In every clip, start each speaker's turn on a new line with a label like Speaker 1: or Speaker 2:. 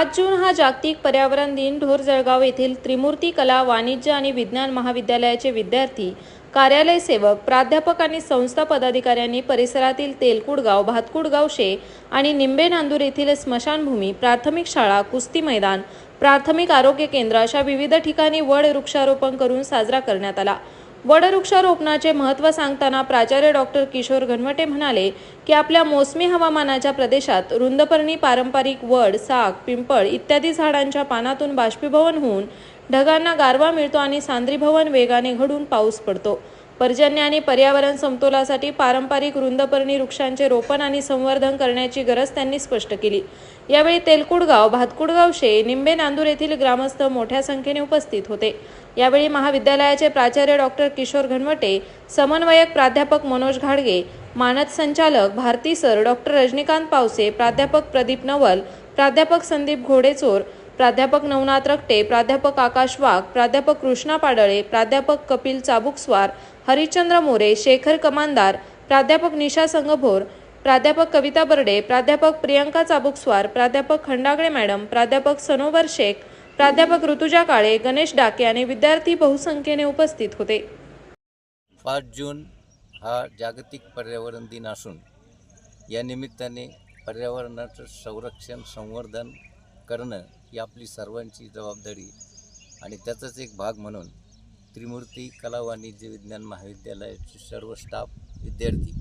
Speaker 1: पाच जून हा जागतिक पर्यावरण दिन ढोर जळगाव येथील त्रिमूर्ती कला वाणिज्य आणि विज्ञान महाविद्यालयाचे विद्यार्थी कार्यालय सेवक प्राध्यापक आणि संस्था पदाधिकाऱ्यांनी परिसरातील तेलकुडगाव भातकुडगाव शे आणि निंबे नांदूर येथील स्मशानभूमी प्राथमिक शाळा कुस्ती मैदान प्राथमिक आरोग्य केंद्र अशा विविध ठिकाणी वड वृक्षारोपण करून साजरा करण्यात आला. वडवृक्षारोपणाचे महत्त्व सांगताना प्राचार्य डॉक्टर किशोर घनवटे म्हणाले की आपल्या मोसमी हवामानाच्या प्रदेशात रुंदपर्णी पारंपरिक वड साग पिंपळ इत्यादी झाडांच्या पानातून बाष्पीभवन होऊन ढगांना गारवा मिळतो आणि सांद्रीभवन वेगाने घडून पाऊस पडतो. पर्जन्य आणि पर्यावरण समतोलासाठी पारंपरिक रुंदपर्णी वृक्षांचे रोपण आणि संवर्धन करण्याची गरज त्यांनी स्पष्ट केली. यावेळी तेलकुडगाव भातकुडगाव शे निंबे नांदूर येथील ग्रामस्थ मोठ्या संख्येने उपस्थित होते. यावेळी महाविद्यालयाचे प्राचार्य डॉक्टर किशोर घनवटे समन्वयक प्राध्यापक मनोज घाडगे मानद संचालक भारती सर डॉक्टर रजनीकांत पावसे प्राध्यापक प्रदीप नवल प्राध्यापक संदीप घोडेचोर प्राध्यापक नवनाथ रक्टे प्राध्यापक आकाश वाघ प्राध्यापक कृष्णा पाडळे प्राध्यापक कपिल चाबुकस्वार हरिश्चंद्र मोरे शेखर कमांदार प्राध्यापक निशा संगभोर प्राध्यापक कविता बर्डे प्राध्यापक प्रियंका चाबुकस्वार प्राध्यापक खंडागळे मॅडम प्राध्यापक सनोवर शेख प्राध्यापक ऋतुजा काळे गणेश डाके आणि विद्यार्थी बहुसंख्येने उपस्थित होते.
Speaker 2: पाच जून हा जागतिक पर्यावरण दिन असून या निमित्ताने पर्यावरणाचं संरक्षण संवर्धन करणं ही आपली सर्वांची जबाबदारी आणि त्याचाच एक भाग म्हणून त्रिमूर्ती कला वाणिज्य विज्ञान महाविद्यालयाचे सर्व स्टाफ विद्यार्थी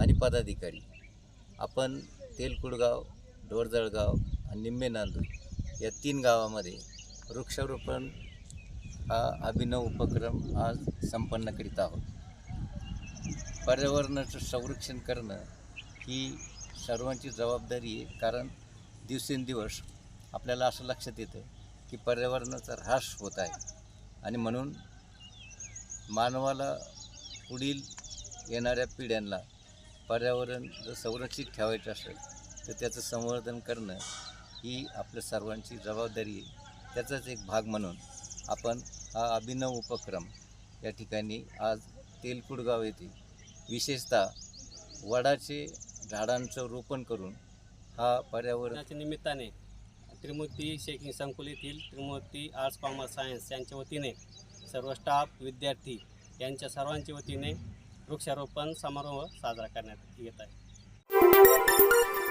Speaker 2: आणि पदाधिकारी आपण तेलकुडगाव ढोरजळगाव आणि निम्मे नांदूर या तीन गावामध्ये वृक्षारोपण हा अभिनव उपक्रम आज संपन्न करीत आहोत. पर्यावरणाचं संरक्षण करणं ही सर्वांची जबाबदारी आहे कारण दिवसेंदिवस आपल्याला असं लक्षात येतं की पर्यावरणाचा ऱ्हास होत आहे. आणि म्हणून मानवाला पुढील येणाऱ्या पिढ्यांना पर्यावरण जर संरक्षित ठेवायचं असेल तर त्याचं संवर्धन करणं ही आपल्या सर्वांची जबाबदारी आहे. त्याचाच एक भाग म्हणून आपण हा अभिनव उपक्रम या ठिकाणी आज तेलकुडगाव येथे विशेषतः वडाचे झाडांचं रोपण करून हा
Speaker 3: पर्यावरणाच्या निमित्ताने त्रिमूर्ती शेकिंग संकुल येथील त्रिमूर्ती आर्ट्स कॉमर्स सायन्स यांच्या वतीने सर्व स्टाफ विद्यार्थी यांच्या सर्वांच्या वतीने वृक्षारोपण समारोह साजरा करण्यात येत आहे.